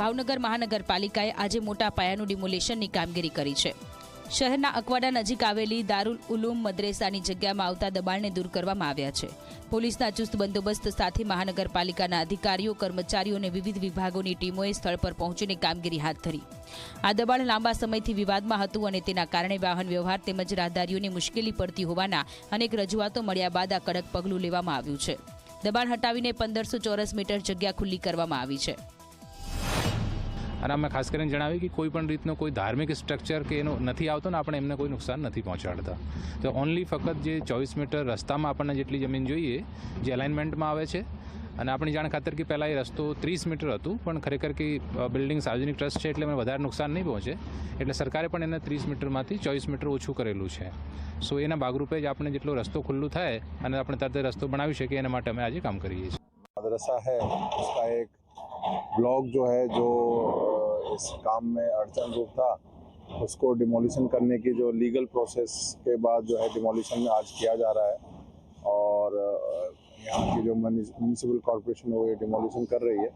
ભાવનગર મહાનગરપાલિકાએ આજે મોટા પાયાનું ડિમોલેશનની કામગીરી કરી છે. શહેરના અકવાડા નજીક આવેલી દારૂલ ઉલુમ મદ્રેસાની જગ્યામાં આવતા દબાણને દૂર કરવામાં આવ્યા છે. પોલીસના ચુસ્ત બંદોબસ્ત સાથે મહાનગરપાલિકાના અધિકારીઓ, કર્મચારીઓ અને વિવિધ વિભાગોની ટીમોએ સ્થળ પર પહોંચીને કામગીરી હાથ ધરી. આ દબાણ લાંબા સમયથી વિવાદમાં હતું અને તેના કારણે વાહન વ્યવહાર તેમજ રાહદારીઓને મુશ્કેલી પડતી હોવાના અનેક રજૂઆતો મળ્યા બાદ આ કડક પગલું લેવામાં આવ્યું છે. દબાણ હટાવીને પંદરસો ચોરસ મીટર જગ્યા ખુલ્લી કરવામાં આવી છે. અને અમે ખાસ કરીને જણાવ્યું કે કોઈ પણ રીતનો કોઈ ધાર્મિક સ્ટ્રક્ચર કે એનો નથી આવતો ને આપણે એમને કોઈ નુકસાન નથી પહોંચાડતા. તો ઓનલી ફક્ત જે ચોવીસ મીટર રસ્તામાં આપણને જેટલી જમીન જોઈએ, જે અલાઇનમેન્ટમાં આવે છે. અને આપણી જાણ ખાતર કે પહેલાં એ રસ્તો ત્રીસ મીટર હતું, પણ ખરેખર કે બિલ્ડિંગ સાર્વજનિક ટ્રસ્ટ છે એટલે મને વધારે નુકસાન નહીં પહોંચે. એટલે સરકારે પણ એને ત્રીસ મીટરમાંથી ચોવીસ મીટર ઓછું કરેલું છે. સો એના ભાગરૂપે જ આપણે જેટલો રસ્તો ખુલ્લું થાય અને આપણે તરત રસ્તો બનાવી શકીએ, એના માટે અમે આજે કામ કરીએ છીએ. મદરસા હૈ, ઉસકા એક ब्लॉक जो है, जो इस काम में अड़चन रूप था, उसको डिमोलिशन करने की जो लीगल प्रोसेस के बाद जो है डिमोलिशन आज किया जा रहा है। और यहाँ की जो म्यूनिसिपल कॉरपोरेशन है, वो ये डिमोलिशन कर रही है।